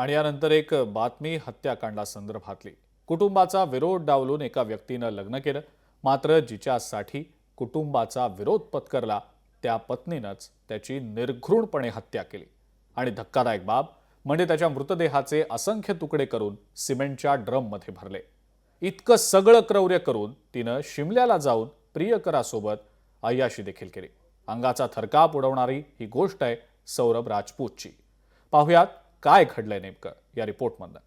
आणि यानंतर एक बातमी हत्याकांडासंदर्भातली कुटुंबाचा विरोध डावलून एका व्यक्तीनं लग्न केलं. मात्र जिच्यासाठी कुटुंबाचा विरोध पत्करला त्या पत्नीनंच त्याची निर्घृणपणे हत्या केली. आणि धक्कादायक बाब म्हणजे त्याच्या मृतदेहाचे असंख्य तुकडे करून सिमेंटच्या ड्रममध्ये भरले. इतकं सगळं क्रौर्य करून तिनं शिमल्याला जाऊन प्रियकरासोबत अय्याशी देखील केली. अंगाचा थरकाप उडवणारी ही गोष्ट आहे सौरभ राजपूतची. पाहुयात काय घडलंय नेमकं या रिपोर्टमधनं?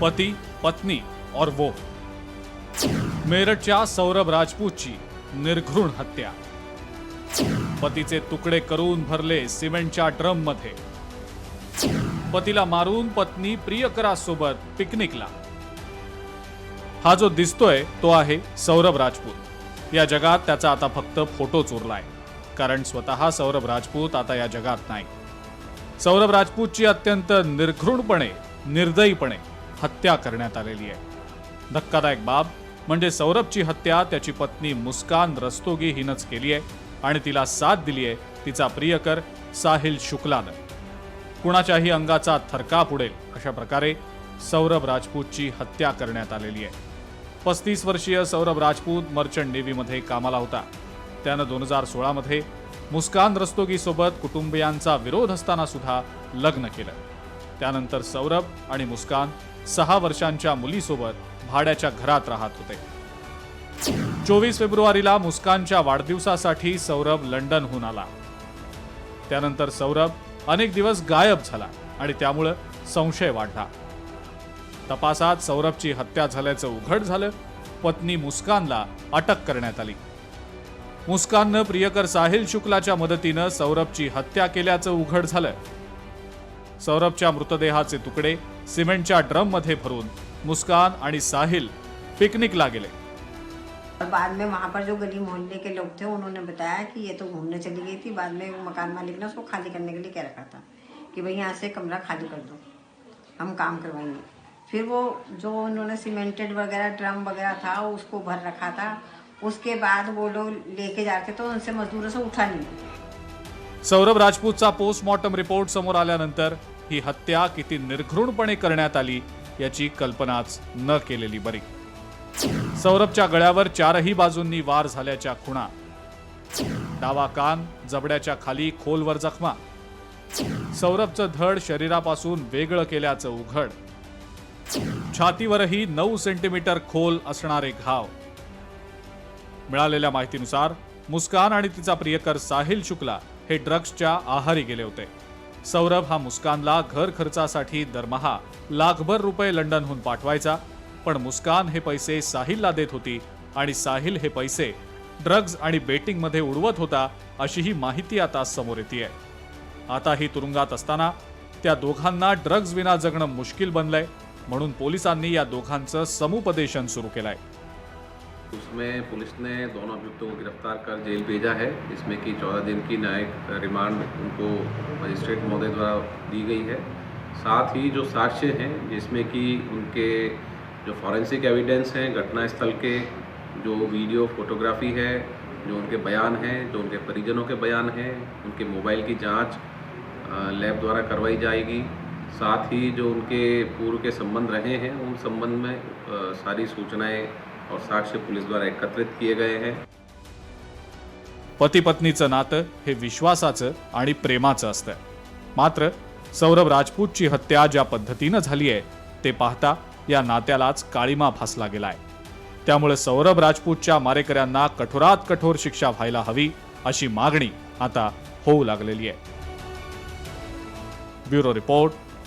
पती पत्नी और वो. मेरठच्या सौरभ राजपूतची निर्घृण हत्या. पतीचे तुकडे करून भरले सिमेंटच्या ड्रममध्ये पतीला मारून पत्नी प्रियकरासोबत पिकनिकला हा जो दिसतोय तो आहे सौरभ राजपूत. या जगात त्याचा आता फक्त फोटोच उरलाय. कारण स्वतः सौरभ राजपूत आता या जगात नाही. सौरभ राजपूतची अत्यंत निर्घृणपणे निर्दयीपणे हत्या करण्यात आलेली आहे. धक्कादायक बाब म्हणजे सौरभची हत्या त्याची पत्नी मुस्कान रस्तोगी हिनंच केली आहे आणि तिला साथ दिली आहे तिचा प्रियकर साहिल शुक्लानं. कुणाच्याही अंगाचा थरकाप उडेल अशा प्रकारे सौरभ राजपूतची हत्या करण्यात आलेली आहे. पस्तीस वर्षीय सौरभ राजपूत मर्चंट नेव्हीमध्ये कामाला होता. त्यानं दोन हजार सोळामध्ये मुस्कान रस्तोगीसोबत कुटुंबियांचा विरोध असताना सुद्धा लग्न केलं. त्यानंतर सौरभ आणि मुस्कान सहा वर्षांच्या मुलीसोबत भाड्याच्या घरात राहत होते. चोवीस फेब्रुवारीला मुस्कानच्या वाढदिवसासाठी सौरभ लंडनहून आला. त्यानंतर सौरभ अनेक दिवस गायब झाला आणि त्यामुळं संशय वाढला. तपासात सौरभची हत्या झाल्याचं उघड झालं. पत्नी मुस्कानला अटक करण्यात आली. मुस्काननं प्रियकर साहिल शुक्लाच्या मदतीनं सौरभची हत्या केल्याचं उघड झालं. सौरभच्या मृतदेहाचे तुकडे सिमेंटच्या ड्रममध्ये भरून मुस्कान आणि साहिल पिकनिकला गेले. और बाद में वहाँ पर जो गली मोहल्ले के लोग थे उन्होंने बताया कि ये तो घूमने चली गई थी। बाद में मकान मालिक ने उसको खाली करने के लिए कह रखा था कि भाई यहाँ से कमरा खाली कर दो। हम काम करवाएंगे। फिर वो जो उन्होंने सीमेंटेड वगैरह ड्रम वगैरह था उसको भर रखा था। उसके बाद वो लोग लेके जाते तो उनसे मजदूरों से उठा नहीं। सौरभ राजपूतचा पोस्टमॉर्टम रिपोर्ट समोर आल्यानंतर ही हत्या किती निर्घृणपणे करण्यात आली याची कल्पनाच न केलेली बरी. सौरभच्या गळ्यावर चारही बाजूंनी वार झाल्याच्या खुणा. डावा कान जबड्याच्या खाली खोलवर जखमा. सौरभचं धड शरीरापासून वेगळं केल्याचं उघड. छातीवरही नऊ सेंटीमीटर खोल असणारे घाव. मिळालेल्या माहितीनुसार मुस्कान आणि तिचा प्रियकर साहिल शुक्ला हे ड्रग्सच्या आहारी गेले होते. सौरभ हा मुस्कानला घर खर्चासाठी दरमहा लाखभर रुपये लंडनहून पाठवायचा पण मुस्कान हे पैसे साहिलला देत होती आणि साहिल हे पैसे ड्रग्ज आणि बेटिंगमध्ये उडवत होता अशी ही माहिती आता समोर येते आता ही तुरुंगात असताना त्या दोघांना ड्रग्ज विना जगणं मुश्किल बनलंय. म्हणून पोलिसांनी या दोघांचं समुपदेशन सुरू केलंय. उसमें पुलिस ने दोनों अभियुक्तों को गिरफ़्तार कर जेल भेजा है, जिसमें कि चौदह दिन की न्यायिक रिमांड उनको मजिस्ट्रेट महोदय द्वारा दी गई है। साथ ही जो साक्ष्य हैं, जिसमें कि उनके जो फॉरेंसिक एविडेंस हैं, घटनास्थल के जो वीडियो, फोटोग्राफी है, जो उनके बयान हैं, जो उनके परिजनों के बयान हैं, उनके मोबाइल की जाँच लैब द्वारा करवाई जाएगी। साथ ही जो उनके पूर्व के संबंध रहे हैं उन संबंध में सारी सूचनाएं और साक्ष्य पुलिस द्वारा एकत्रित किए गए हैं। पती पत्नीचं नातं हे विश्वासाचं आणि प्रेमाचं असतं. मात्र सौरभ राजपूतची हत्या ज्या पद्धतीनं झाली आहे ते पाहता या नात्यालाच काळीमा फासला गेलाय. त्यामुळे सौरभ राजपूतच्या मारेकऱ्यांना कठोरात कठोर शिक्षा व्हायला हवी अशी मागणी आता होऊ लागलेली आहे. Bureau report